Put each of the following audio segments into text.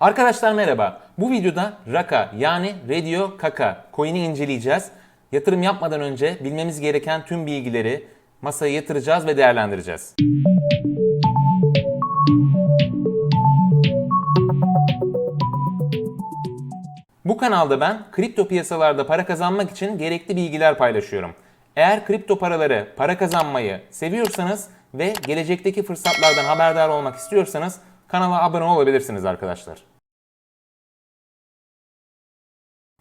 Arkadaşlar merhaba. Bu videoda Raka yani Radio Kaka coin'i inceleyeceğiz. Yatırım yapmadan önce bilmemiz gereken tüm bilgileri masaya yatıracağız ve değerlendireceğiz. Bu kanalda ben kripto piyasalarda para kazanmak için gerekli bilgiler paylaşıyorum. Eğer kripto paraları, para kazanmayı seviyorsanız ve gelecekteki fırsatlardan haberdar olmak istiyorsanız kanala abone olabilirsiniz arkadaşlar.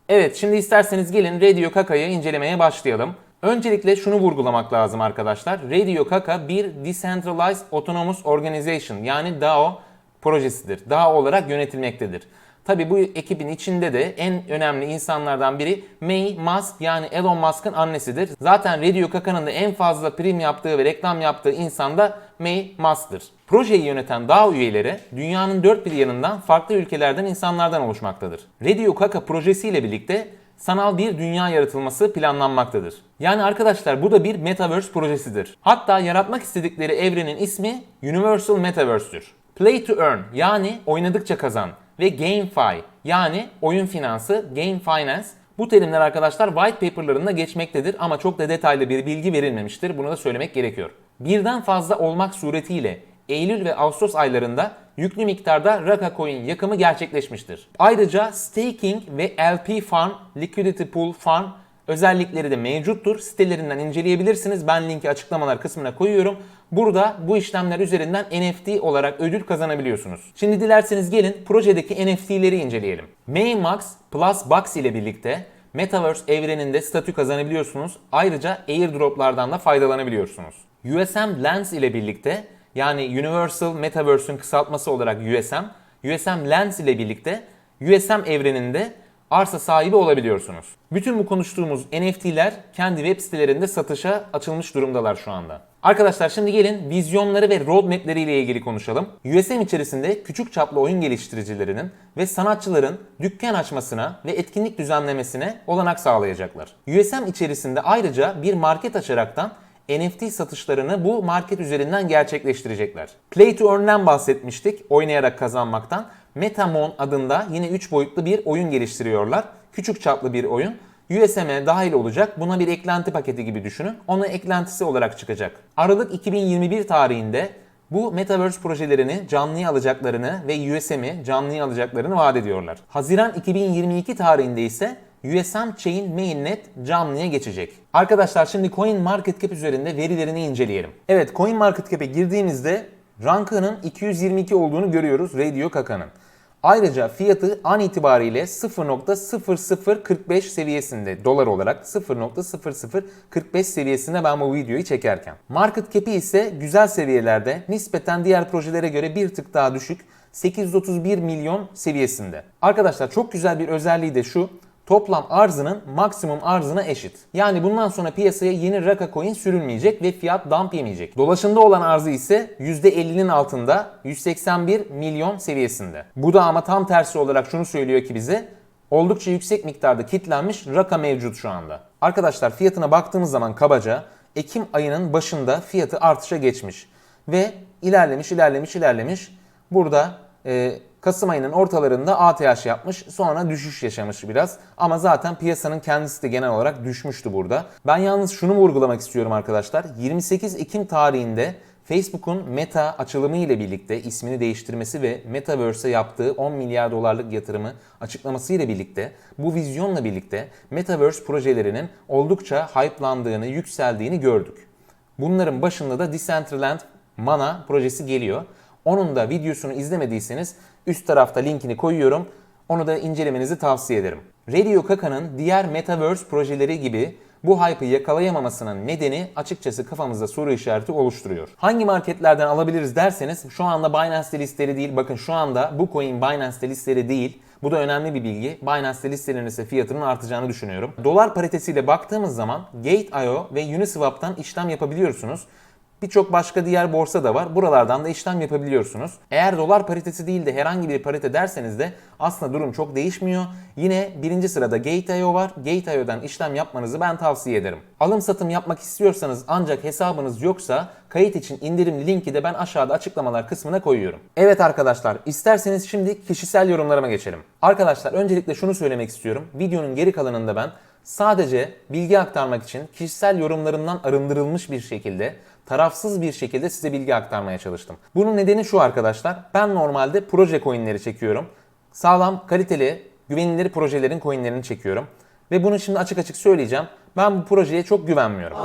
Evet şimdi isterseniz gelin Radio Kaka'yı incelemeye başlayalım. Öncelikle şunu vurgulamak lazım arkadaşlar. Radio Kaka bir Decentralized Autonomous Organization yani DAO projesidir. DAO olarak yönetilmektedir. Tabi bu ekibin içinde de en önemli insanlardan biri May Musk yani Elon Musk'ın annesidir. Zaten Radio Kaka'nın da en fazla prim yaptığı ve reklam yaptığı insan da May Musk'tır. Projeyi yöneten DAO üyeleri dünyanın dört bir yanından farklı ülkelerden insanlardan oluşmaktadır. Radio Kaka projesiyle birlikte sanal bir dünya yaratılması planlanmaktadır. Yani arkadaşlar bu da bir Metaverse projesidir. Hatta yaratmak istedikleri evrenin ismi Universal Metaverse'tür. Play to earn yani oynadıkça kazan ve GameFi yani oyun finansı, Game Finance bu terimler arkadaşlar white paper'larında geçmektedir ama çok da detaylı bir bilgi verilmemiştir. Bunu da söylemek gerekiyor. Birden fazla olmak suretiyle Eylül ve Ağustos aylarında yüklü miktarda Raka Coin yakımı gerçekleşmiştir. Ayrıca staking ve LP Farm, Liquidity Pool Farm özellikleri de mevcuttur. Sitelerinden inceleyebilirsiniz. Ben linki açıklamalar kısmına koyuyorum. Burada bu işlemler üzerinden NFT olarak ödül kazanabiliyorsunuz. Şimdi dilerseniz gelin projedeki NFT'leri inceleyelim. Maymax Plus Box ile birlikte Metaverse evreninde statü kazanabiliyorsunuz. Ayrıca airdroplardan da faydalanabiliyorsunuz. USM Lens ile birlikte yani Universal Metaverse'ün kısaltması olarak USM, USM Lens ile birlikte USM evreninde arsa sahibi olabiliyorsunuz. Bütün bu konuştuğumuz NFT'ler kendi web sitelerinde satışa açılmış durumdalar şu anda. Arkadaşlar şimdi gelin vizyonları ve roadmap'leri ile ilgili konuşalım. USM içerisinde küçük çaplı oyun geliştiricilerinin ve sanatçıların dükkan açmasına ve etkinlik düzenlemesine olanak sağlayacaklar. USM içerisinde ayrıca bir market açaraktan NFT satışlarını bu market üzerinden gerçekleştirecekler. Play to Earn'den bahsetmiştik, oynayarak kazanmaktan. Metamon adında yine 3 boyutlu bir oyun geliştiriyorlar. Küçük çaplı bir oyun. USM'e dahil olacak. Buna bir eklenti paketi gibi düşünün. Ona eklentisi olarak çıkacak. Aralık 2021 tarihinde bu Metaverse projelerini canlıya alacaklarını ve USM'i canlıya alacaklarını vaat ediyorlar. Haziran 2022 tarihinde ise USM Chain Mainnet canlıya geçecek. Arkadaşlar şimdi Coin Market Cap üzerinde verilerini inceleyelim. Evet Coin Market Cap'e girdiğimizde rankının 222 olduğunu görüyoruz Radio Kaka'nın. Ayrıca fiyatı an itibariyle 0.0045 seviyesinde dolar olarak 0.0045 seviyesinde ben bu videoyu çekerken. Market cap'i ise güzel seviyelerde nispeten diğer projelere göre bir tık daha düşük 831 milyon seviyesinde. Arkadaşlar çok güzel bir özelliği de şu toplam arzının maksimum arzına eşit. Yani bundan sonra piyasaya yeni Raka coin sürülmeyecek ve fiyat dump yemeyecek. Dolaşımda olan arzı ise %50'nin altında 181 milyon seviyesinde. Bu da ama tam tersi olarak şunu söylüyor ki bize oldukça yüksek miktarda kitlenmiş Raka mevcut şu anda. Arkadaşlar fiyatına baktığımız zaman kabaca Ekim ayının başında fiyatı artışa geçmiş ve ilerlemiş ilerlemiş ilerlemiş burada e, Kasım ayının ortalarında ATH yapmış. Sonra düşüş yaşamış biraz. Ama zaten piyasanın kendisi de genel olarak düşmüştü burada. Ben yalnız şunu vurgulamak istiyorum arkadaşlar. 28 Ekim tarihinde Facebook'un Meta açılımı ile birlikte ismini değiştirmesi ve Metaverse'e yaptığı 10 milyar dolarlık yatırımı açıklaması ile birlikte bu vizyonla birlikte Metaverse projelerinin oldukça hype'landığını, yükseldiğini gördük. Bunların başında da Decentraland Mana projesi geliyor. Onun da videosunu izlemediyseniz üst tarafta linkini koyuyorum. Onu da incelemenizi tavsiye ederim. Radio Kaka'nın diğer Metaverse projeleri gibi bu hype'ı yakalayamamasının nedeni açıkçası kafamızda soru işareti oluşturuyor. Hangi marketlerden alabiliriz derseniz şu anda Binance'de listeleri değil. Bakın şu anda bu coin Binance'de listeleri değil. Bu da önemli bir bilgi. Binance'de listelenirse fiyatının artacağını düşünüyorum. Dolar paritesiyle baktığımız zaman Gate.io ve Uniswap'tan işlem yapabiliyorsunuz. Birçok başka diğer borsa da var. Buralardan da işlem yapabiliyorsunuz. Eğer dolar paritesi değil de herhangi bir parite derseniz de aslında durum çok değişmiyor. Yine birinci sırada Gate.io var. Gate.io'dan işlem yapmanızı ben tavsiye ederim. Alım satım yapmak istiyorsanız ancak hesabınız yoksa kayıt için indirimli linki de ben aşağıda açıklamalar kısmına koyuyorum. Evet arkadaşlar isterseniz şimdi kişisel yorumlarıma geçelim. Arkadaşlar öncelikle şunu söylemek istiyorum. Videonun geri kalanında ben sadece bilgi aktarmak için kişisel yorumlarımdan arındırılmış bir şekilde tarafsız bir şekilde size bilgi aktarmaya çalıştım. Bunun nedeni şu arkadaşlar. Ben normalde proje coinleri çekiyorum. Sağlam, kaliteli, güvenilir projelerin coinlerini çekiyorum. Ve bunu şimdi açık açık söyleyeceğim. Ben bu projeye çok güvenmiyorum.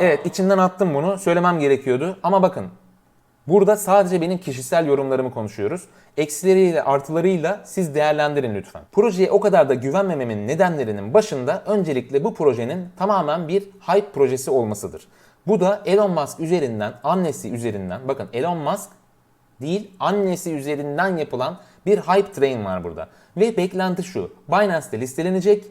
Evet içimden attım bunu. Söylemem gerekiyordu. Ama bakın Burada sadece benim kişisel yorumlarımı konuşuyoruz. Eksileriyle artılarıyla siz değerlendirin lütfen. Projeye o kadar da güvenmememin nedenlerinin başında öncelikle bu projenin tamamen bir hype projesi olmasıdır. Bu da Elon Musk üzerinden, annesi üzerinden, bakın Elon Musk değil annesi üzerinden yapılan bir hype train var burada. Ve beklenti şu, Binance'te listelenecek,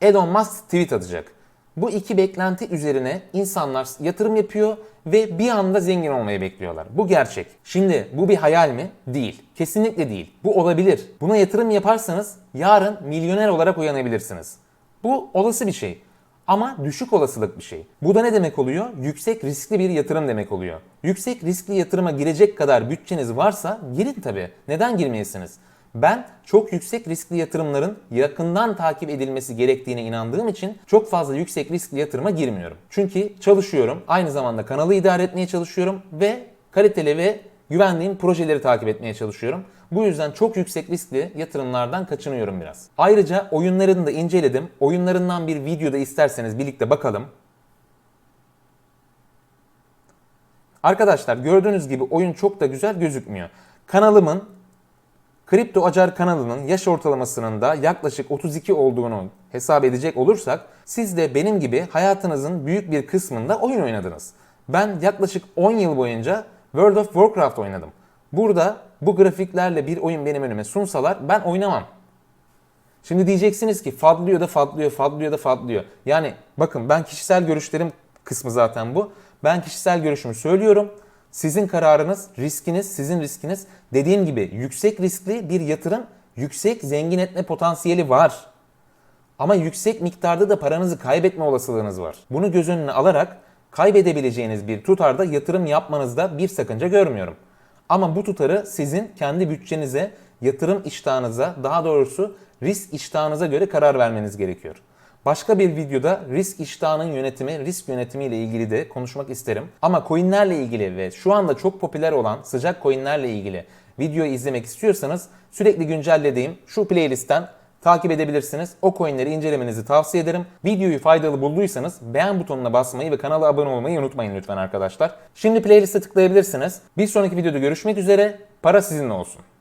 Elon Musk tweet atacak. Bu iki beklenti üzerine insanlar yatırım yapıyor ve bir anda zengin olmayı bekliyorlar. Bu gerçek. Şimdi bu bir hayal mi? Değil. Kesinlikle değil. Bu olabilir. Buna yatırım yaparsanız yarın milyoner olarak uyanabilirsiniz. Bu olası bir şey. Ama düşük olasılık bir şey. Bu da ne demek oluyor? Yüksek riskli bir yatırım demek oluyor. Yüksek riskli yatırıma girecek kadar bütçeniz varsa girin tabii. Neden girmeyesiniz? Ben çok yüksek riskli yatırımların yakından takip edilmesi gerektiğine inandığım için çok fazla yüksek riskli yatırıma girmiyorum. Çünkü çalışıyorum, aynı zamanda kanalı idare etmeye çalışıyorum ve kaliteli ve güvendiğim projeleri takip etmeye çalışıyorum. Bu yüzden çok yüksek riskli yatırımlardan kaçınıyorum biraz. Ayrıca oyunlarını da inceledim. Oyunlarından bir videoda isterseniz birlikte bakalım. Arkadaşlar gördüğünüz gibi oyun çok da güzel gözükmüyor. Kanalımın Kripto Acar kanalının yaş ortalamasının da yaklaşık 32 olduğunu hesap edecek olursak siz de benim gibi hayatınızın büyük bir kısmında oyun oynadınız. Ben yaklaşık 10 yıl boyunca World of Warcraft oynadım. Burada bu grafiklerle bir oyun benim önüme sunsalar ben oynamam. Şimdi diyeceksiniz ki fadlıyor da fadlıyor, fadlıyor da fadlıyor. Yani bakın ben kişisel görüşlerim kısmı zaten bu. Ben kişisel görüşümü söylüyorum. Sizin kararınız, riskiniz, sizin riskiniz. Dediğim gibi yüksek riskli bir yatırım, yüksek zengin etme potansiyeli var. Ama yüksek miktarda da paranızı kaybetme olasılığınız var. Bunu göz önüne alarak kaybedebileceğiniz bir tutarda yatırım yapmanızda bir sakınca görmüyorum. Ama bu tutarı sizin kendi bütçenize, yatırım iştahınıza, daha doğrusu risk iştahınıza göre karar vermeniz gerekiyor. Başka bir videoda risk iştahının yönetimi, risk yönetimi ile ilgili de konuşmak isterim. Ama coinlerle ilgili ve şu anda çok popüler olan sıcak coinlerle ilgili videoyu izlemek istiyorsanız sürekli güncellediğim şu playlistten takip edebilirsiniz. O coinleri incelemenizi tavsiye ederim. Videoyu faydalı bulduysanız beğen butonuna basmayı ve kanala abone olmayı unutmayın lütfen arkadaşlar. Şimdi playlist'e tıklayabilirsiniz. Bir sonraki videoda görüşmek üzere. Para sizinle olsun.